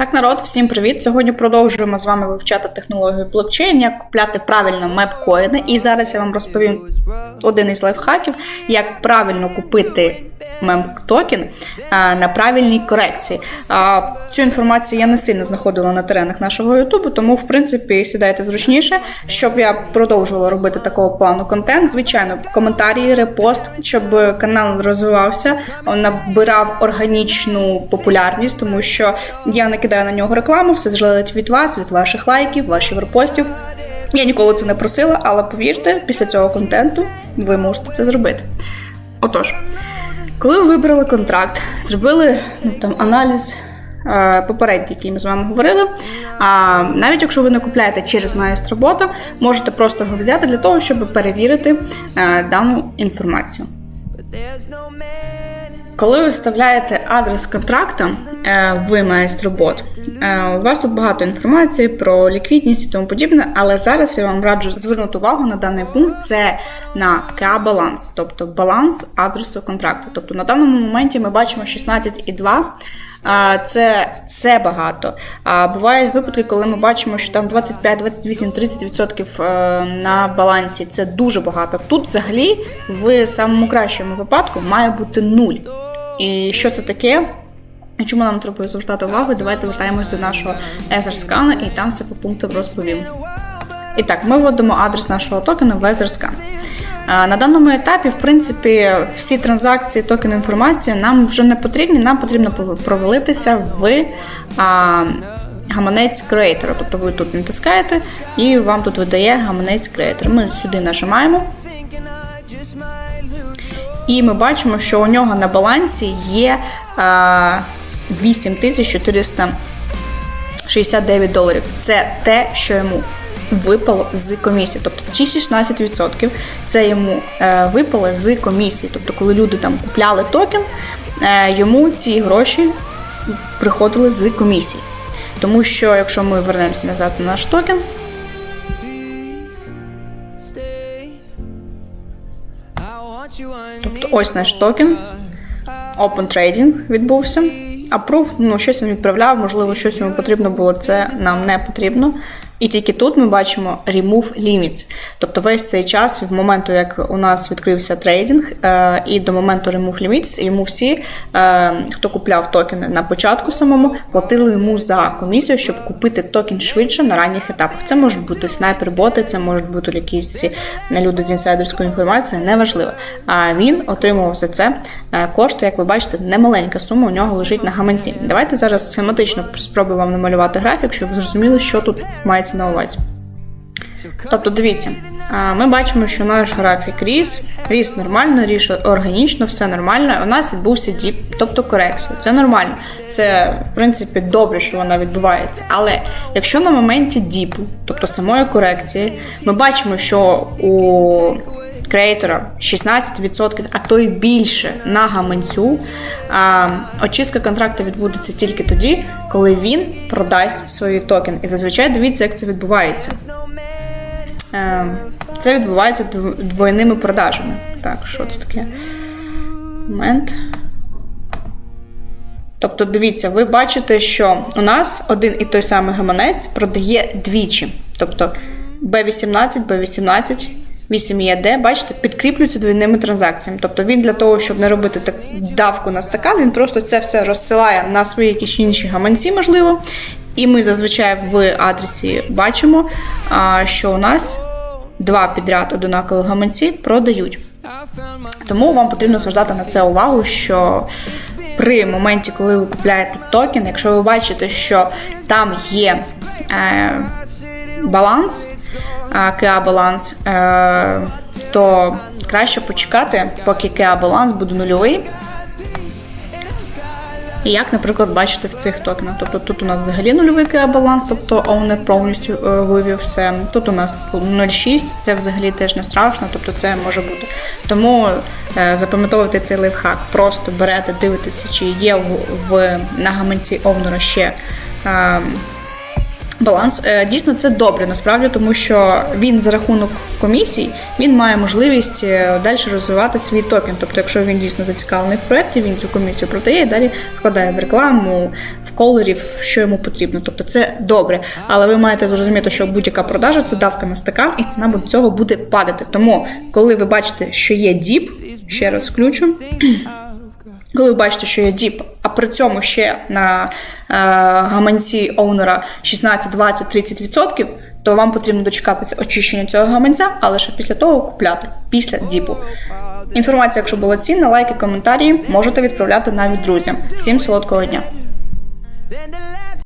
Так, народ, всім привіт! Сьогодні продовжуємо з вами вивчати технологію блокчейн, як купляти правильно мепкоїни. І зараз я вам розповім один із лайфхаків, як правильно купити мем-токен на правильній корекції. А, Цю інформацію я не сильно знаходила на теренах нашого Ютубу, тому в принципі сідайте зручніше, щоб я продовжувала робити такого плану контент. Звичайно, коментарі, репост, щоб канал розвивався, набирав органічну популярність, тому що я не кидаю на нього рекламу, все залежить від вас, від ваших лайків, ваших репостів. Я ніколи це не просила, але повірте, після цього контенту ви можете це зробити. Отож. Коли ви вибрали контракт, зробили ну, там аналіз е, попередній, який ми з вами говорили. А навіть якщо ви не купляєте через майстробота, можете просто його взяти для того, щоб перевірити е, дану інформацію. Коли ви вставляєте адрес контракта е, в майстробот, е, у вас тут багато інформації про ліквідність і тому подібне, але зараз я вам раджу звернути увагу на даний пункт. Це на ka баланс, тобто баланс адресу контракту. Тобто на даному моменті ми бачимо 16,2. Це це багато. А бувають випадки, коли ми бачимо, що там 25, 28, 30% на балансі це дуже багато. Тут взагалі в самому кращому випадку має бути нуль. І що це таке? Чому нам треба звертати увагу? Давайте вертаємось до нашого Ether і там все по пунктам розповім. І так, ми вводимо адрес нашого токена в Ether На даному етапі, в принципі, всі транзакції, токен інформації нам вже не потрібні, нам потрібно провалитися в а, гаманець креатора. Тобто ви тут натискаєте і вам тут видає гаманець креатор. Ми сюди нажимаємо. І ми бачимо, що у нього на балансі є 8469 доларів. Це те, що йому випало з комісії. Тобто ці 16% це йому е, випало з комісії. Тобто, коли люди там купляли токен, е, йому ці гроші приходили з комісії. Тому що, якщо ми вернемося назад на наш токен. Тобто ось наш токен. Open Trading відбувся. Approve, ну щось він відправляв, можливо, щось йому потрібно було, це нам не потрібно. І тільки тут ми бачимо remove limits. Тобто весь цей час, в моменту, як у нас відкрився трейдинг, е, і до моменту remove limits, йому всі, е, хто купляв токени на початку самому, платили йому за комісію, щоб купити токен швидше на ранніх етапах. Це можуть бути снайпер-боти, це можуть бути якісь люди з інсайдерською інформацією, неважливо. А він отримував за це е, кошти, як ви бачите, немаленька сума у нього лежить на гаманці. Давайте зараз схематично спробуємо вам намалювати графік, щоб зрозуміли, що тут мається мається на увазі. Тобто, дивіться, ми бачимо, що наш графік ріс, ріс нормально, ріс органічно, все нормально. У нас відбувся діп, тобто корекція. Це нормально. Це, в принципі, добре, що вона відбувається. Але якщо на моменті діпу, тобто самої корекції, ми бачимо, що у креатора 16%, а то й більше на гаманцю. А, Очистка контракту відбудеться тільки тоді, коли він продасть свої токен. І зазвичай дивіться, як це відбувається. Е, це відбувається двойними продажами. Так, що це таке? Момент. Тобто, дивіться, ви бачите, що у нас один і той самий гаманець продає двічі. Тобто B18, B18 8 ЄД, бачите, підкріплюється двійними транзакціями. Тобто він для того, щоб не робити так давку на стакан, він просто це все розсилає на свої якісь інші гаманці, можливо. І ми зазвичай в адресі бачимо, що у нас два підряд одинакових гаманці продають. Тому вам потрібно звертати на це увагу, що при моменті, коли ви купляєте токен, якщо ви бачите, що там є е, баланс, KA баланс, е, то краще почекати, поки KA баланс буде нульовий. І як, наприклад, бачите в цих токенах. Тобто тут у нас взагалі нульовий баланс, тобто owner повністю е, вивів все. Тут у нас 0,6, це взагалі теж не страшно, тобто це може бути. Тому е, запам'ятовуйте цей лайфхак. Просто берете, дивитеся, чи є в, в на гаманці овнера ще баланс. Е, Дійсно, це добре насправді, тому що він за рахунок комісій він має можливість е, далі розвивати свій токен. Тобто, якщо він дійсно зацікавлений в проєкті, він цю комісію продає і далі вкладає в рекламу, в колорів, що йому потрібно. Тобто це добре. Але ви маєте зрозуміти, що будь-яка продажа це давка на стакан, і ціна цього буде падати. Тому, коли ви бачите, що є діп, ще раз включу. Коли ви бачите, що є діп, а при цьому ще на е, гаманці оунера 16, 20, 30%, то вам потрібно дочекатися очищення цього гаманця, а лише після того купляти, після діпу. Інформація, якщо була цінна, лайки, коментарі можете відправляти навіть друзям. Всім солодкого дня!